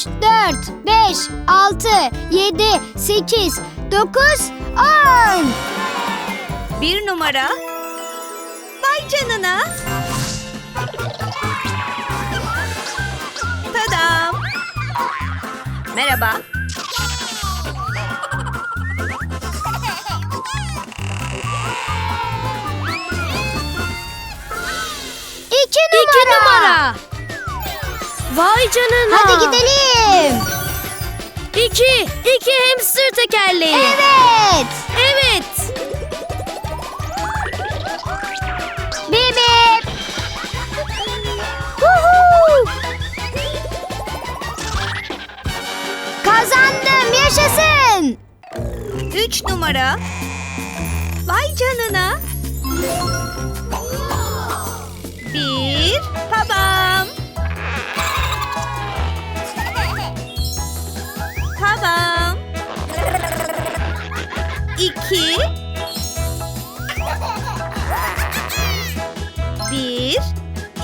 3, 4, 5, 6, 7, 8, 9, 10. Bir numara. Vay canına. Tadam. Merhaba. İki numara. İki numara. Vay canına. Hadi gidelim. İki. İki hamster tekerleği. Evet. Evet. Bip bip. Kazandım. Yaşasın. Üç numara. Vay canına. Bir. Babam. İki. Bir.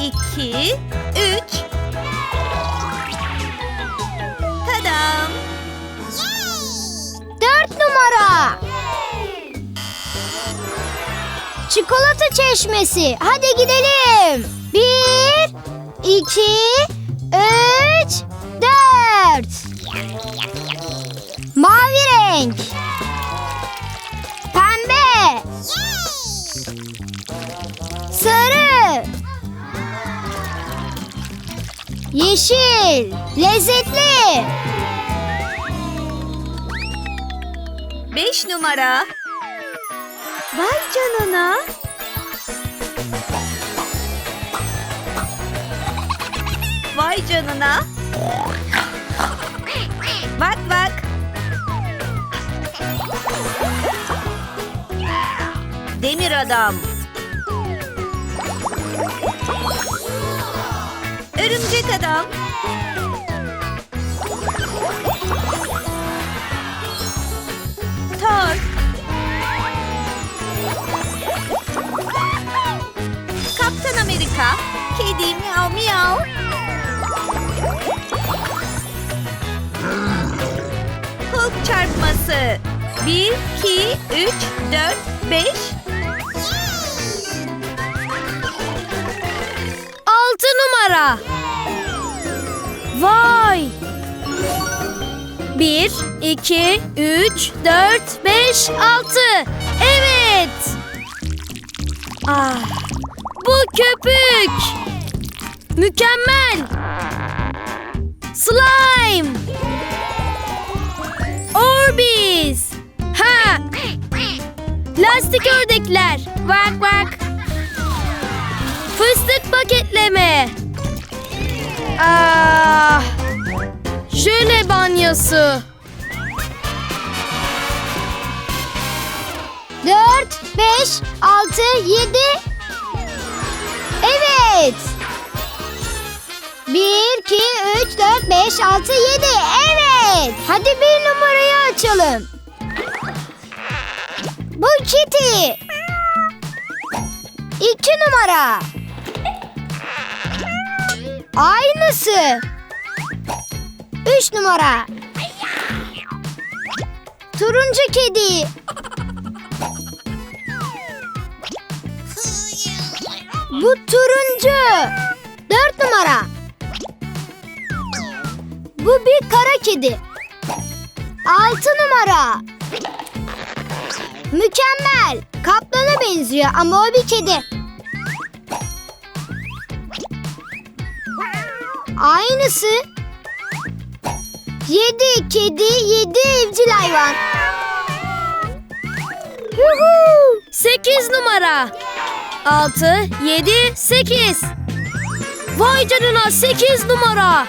iki, Üç. Tadam. Dört numara. Çikolata çeşmesi. Hadi gidelim. Bir, iki, üç, dört. Mavi renk. Yeşil. Lezzetli. Beş numara. Vay canına. Vay canına. Bak bak. Demir adam. Örümcek adam. Thor. Kaptan Amerika. Kedi miyav miyav. Hulk çarpması. Bir, iki, üç, dört, beş. Altı numara. Vay. Bir, iki, üç, dört, beş, altı. Evet. Ah, bu köpük. Mükemmel. Slime. Orbis. Ha. Lastik ördekler. Banyosu. Dört, beş, altı, yedi. Evet. Bir, iki, üç, dört, beş, altı, yedi. Evet. Hadi bir numarayı açalım. Bu Kitty. İki numara. Aynısı. Üç numara. Turuncu kedi. Bu turuncu. Dört numara. Bu bir kara kedi. Altı numara. Mükemmel. Kaplana benziyor ama o bir kedi. Aynısı. Yedi kedi, yedi evcil hayvan. Yuhuu. Sekiz numara. Altı, yedi, sekiz. Vay canına sekiz numara.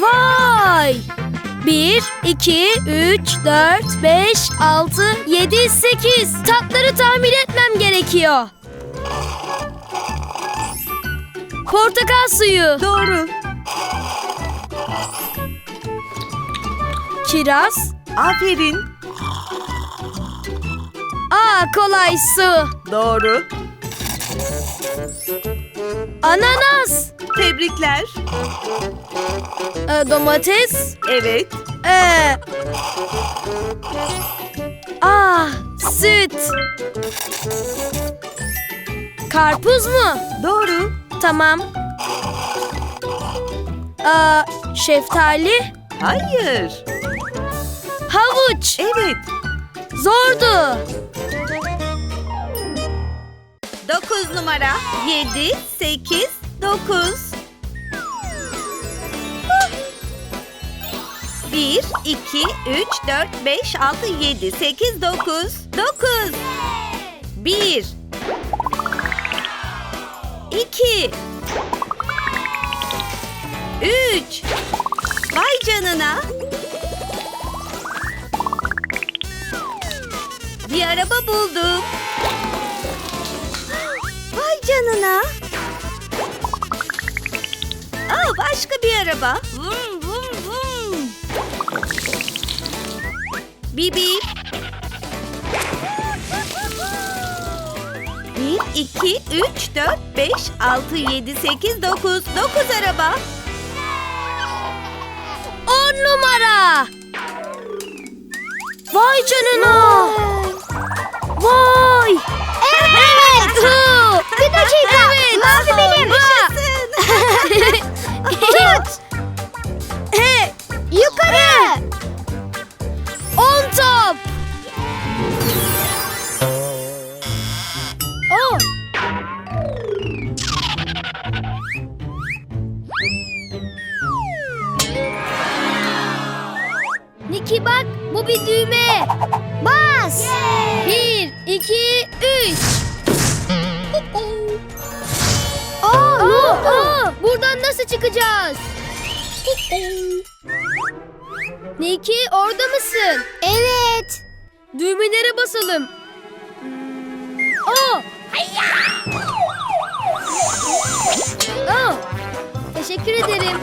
Vay. Bir, iki, üç, dört, beş, altı, yedi, sekiz. Tatları tahmin etmem gerekiyor. Portakal suyu. Doğru. Kiraz. Aferin. Aa kolay su. Doğru. Ananas. Tebrik Tebrikler. Ee, domates. Evet. Ee, ah, süt. Karpuz mu? Doğru. Tamam. Aa, şeftali. Hayır. Havuç. Evet. Zordu. 9 numara. 7, 8, 9. 1, 2, 3, 4, 5, 6, 7, 8, 9. 9. 1. 2. 3. Vay canına. Bir araba buldum. Vay canına. Aa, başka bir araba. Vum vum vum. Bibi. Bir, iki, üç, dört, beş, altı, yedi, sekiz, dokuz. Dokuz araba. On numara. Vay canına. Vay. Evet. Bir dakika. Evet. Mavi benim. Tut. Yukarı. on top. Oh. Niki bak bu bir düğme. Bas. Bir, üç. Aa, Aa, oldu? aa, buradan nasıl çıkacağız? Niki orada mısın? Evet. Düğmelere basalım. Aa! Aa! Teşekkür ederim.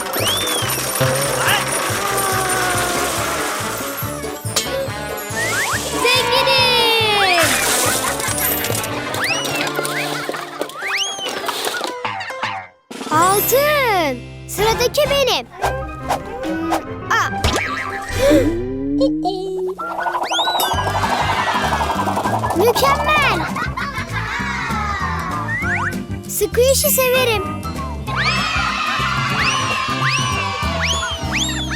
Sıradaki benim. Aa. Mükemmel. İşi severim.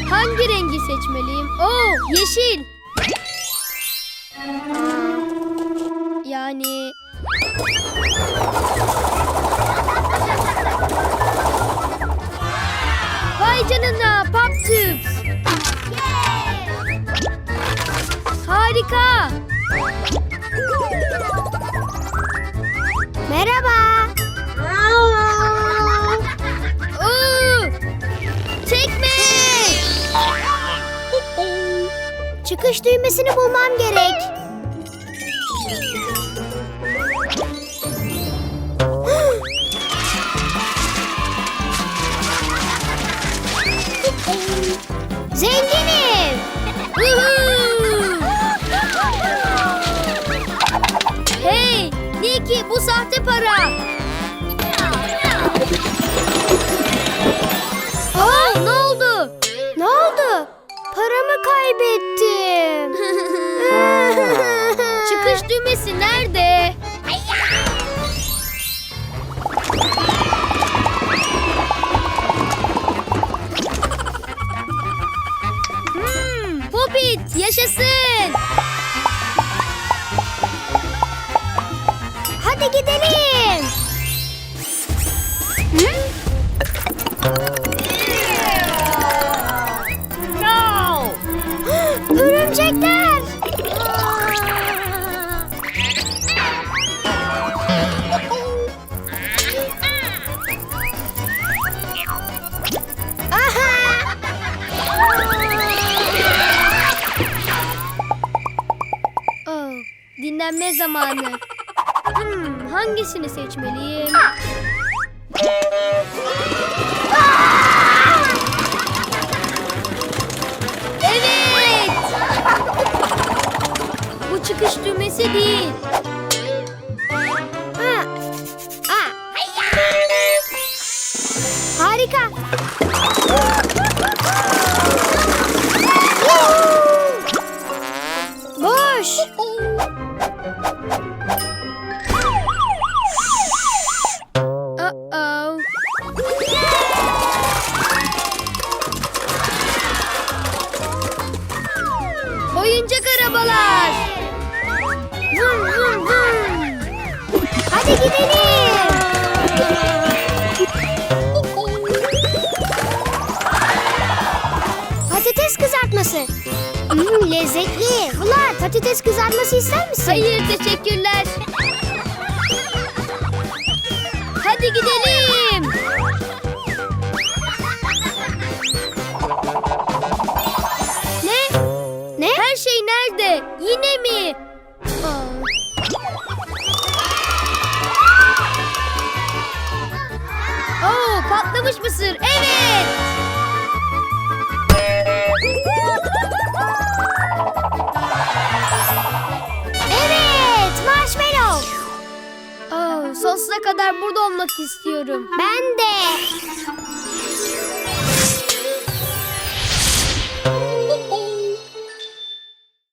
Hangi rengi seçmeliyim? Oo, yeşil. Yani Vay canına pop tubes. Harika. Merhaba. Oo! Çekme. Çıkış düğmesini bulmam gerek. Kaybettim. Çıkış düğmesi nerede? Hmm, Popit yaşasın. Hadi gidelim. Örümcekler. Dinlenme zamanı. Hmm, hangisini seçmeliyim? Evet. Bu çıkış düğmesi değil. Ha. Harika. Lezzetli. Fırat patates kızartması ister misin? Hayır teşekkürler. Hadi gidelim. Ne? Ne? Her şey nerede? Yine mi? Oo, patlamış mısır. Evet, sonsuza kadar burada olmak istiyorum. Ben de.